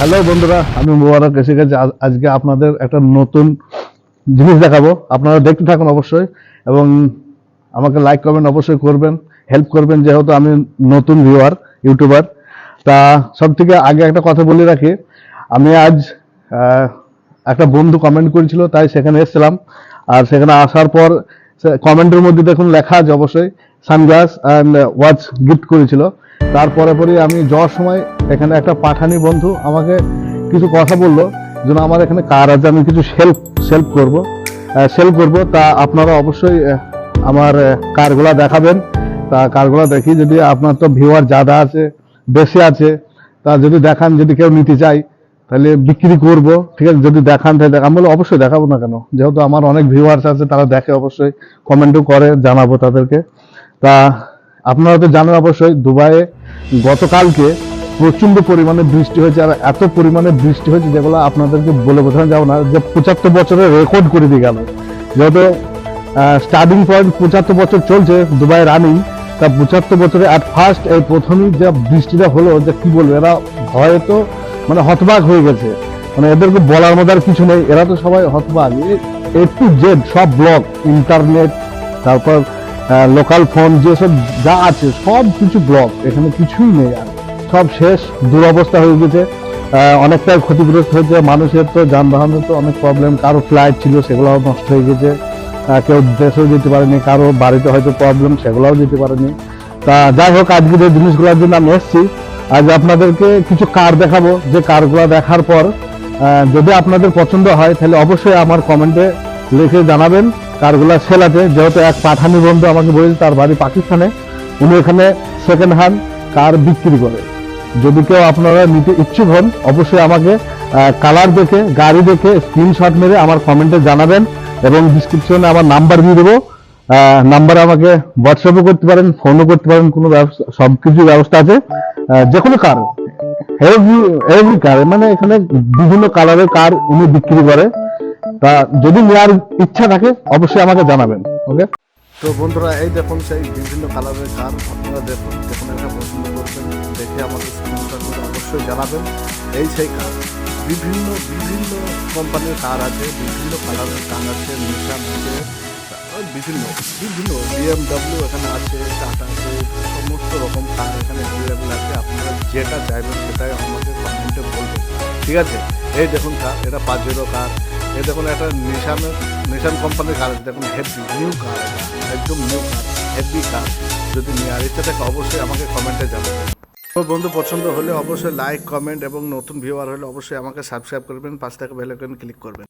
Hello বন্ধুরা, আমি মুবারক এসে গেছি। আজ- আজকে আপনাদের একটা নতুন জিনিস দেখাবো। আপনারা দেখতে থাকুন অবশ্যই এবং আমাকে লাইক করবেন অবশ্যই করবেন হেল্প করবেন, যেহেতু আমি নতুন ভিউয়ার ইউটিউবার তা সব থেকে আগে একটা কথা বলে রাখি, আমি আজ একটা বন্ধু কমেন্ট করেছিল, তাই সেখানে এসেছিলাম। আর সেখানে আসার পর কমেন্টের মধ্যে দেখুন লেখা আছে অবশ্যই সানগ্লাস অ্যান্ড ওয়াচ গিফট করেছিল। তারপরে পরে আমি যাওয়ার সময় এখানে একটা পাঠানি বন্ধু আমাকে কিছু কথা বলল, যেন আমার এখানে কার আছে, আমি কিছু সেল সেল করব। সেল করব, তা আপনারা অবশ্যই আমার কারগুলা দেখাবেন। তা কারগুলা দেখি, যদি আপনার তো ভিউয়ার জাদা আছে, বেশি আছে, তা যদি দেখান, যদি কেউ নিতে চাই তাহলে বিক্রি করব, ঠিক আছে? যদি দেখান, তাহলে দেখান। বলে অবশ্যই দেখাবো না কেন? যেহেতু আমার অনেক ভিউয়ার্স আছে, তারা দেখে অবশ্যই কমেন্টও করে, জানাব তাদেরকে। তা আপনারা তো জানেন অবশ্যই, দুবাইয়ে গতকালকে প্রচণ্ড পরিমাণে বৃষ্টি হয়েছে আর এত পরিমাণে বৃষ্টি হয়েছে যেগুলো আপনাদেরকে বলে বোঝানো যাবে না। যে পঁচাত্তর বছরের রেকর্ড করে দিয়ে গেল। যেহেতু স্টার্টিং পয়েন্ট পঁচাত্তর বছর চলছে দুবাই রানিং তা পঁচাত্তর বছরে অ্যাট ফার্স্ট এই প্রথমই যে বৃষ্টিটা হলো, যে কি বলব, এরা ভয়ে তো মানে হতবাক হয়ে গেছে। মানে এদেরকে বলার মতো আর কিছু নেই। এরা তো সবাই হতবাক। এ টু জেড সব ব্লক ইন্টারনেট তারপর লোকাল ফোন যেসব যা আছে, সব কিছু ব্লক এখানে কিছুই নেই আর। সব শেষ, দুরবস্থা হয়ে গেছে। অনেকটাই ক্ষতিগ্রস্ত হয়েছে। মানুষের তো যানবাহনের তো অনেক প্রবলেম কারও ফ্লাইট ছিল, সেগুলোও নষ্ট হয়ে গেছে। কেউ দেশেও যেতে পারেনি, কারও বাড়িতে হয়তো প্রবলেম সেগুলোও যেতে পারেনি। তা যাই হোক, আজকে যে জিনিসগুলোর জন্য আমি এসেছি, আজ আপনাদেরকে কিছু কার দেখাবো। যে কারগুলো দেখার পর যদি আপনাদের পছন্দ হয়, তাহলে অবশ্যই আমার কমেন্টে লিখে জানাবেন। কারগুলা সেল আছে যেহেতু এক পাঠানি বন্ধু আমাকে বলেছে তার বাড়ি পাকিস্তানে, উনি এখানে সেকেন্ড হ্যান্ড কার বিক্রি করে। যদি কেউ আপনারা নিতে ইচ্ছুক হন, অবশ্যই আমাকে কালার দেখে, গাড়ি দেখে স্ক্রিনশট মেরে আমার কমেন্টে জানাবেন এবং ডিসক্রিপশনে আমার নাম্বার দিয়ে দেবো। নাম্বারে আমাকে হোয়াটসঅ্যাপও করতে পারেন ফোনও করতে পারেন, কোনো সব কিছু ব্যবস্থা আছে। যে কোনো কার এভরি কার মানে এখানে বিভিন্ন কালারের কার উনি বিক্রি করে। তা যদি নেওয়ার ইচ্ছা থাকে, অবশ্যই আমাকে জানাবেন, ওকে? তো বন্ধুরা, এই দেখুন সেই বিভিন্ন কালারের কার আপনারা দেখুন দেখুন একটা পছন্দ করবেন, দেখে আমাকে স্ক্রিনশট অবশ্যই জানাবেন। এই সেই কার, বিভিন্ন বিভিন্ন কোম্পানির কার আছে, বিভিন্ন কালারের কার আছে নিশান আছে বিভিন্ন বিভিন্ন বিএমডাব্লিউ এখানে আছে টাটা আছে, সমস্ত রকম কার এখানে অ্যাভেলেবেল আছে। আপনারা যেটা চাইবেন সেটাই আমাকে কমেন্টে বলবেন। ঠিক আছে? এই দেখুন কার এটা পাঁচেরও কার এই দেখুন একটা নিশান নিশান কোম্পানির কার আছে, দেখুন হেভি নিউ কার একদম নিউ কার হেভি কার যদি নেওয়ার ইচ্ছা থাকে, অবশ্যই আমাকে কমেন্টে জানাবেন। আমার বন্ধু, পছন্দ হলে অবশ্যই লাইক কমেন্ট এবং নতুন ভিউয়ার হলে অবশ্যই আমাকে সাবস্ক্রাইব করবেন পাঁচ টাকা বেলাইকন ক্লিক করবেন।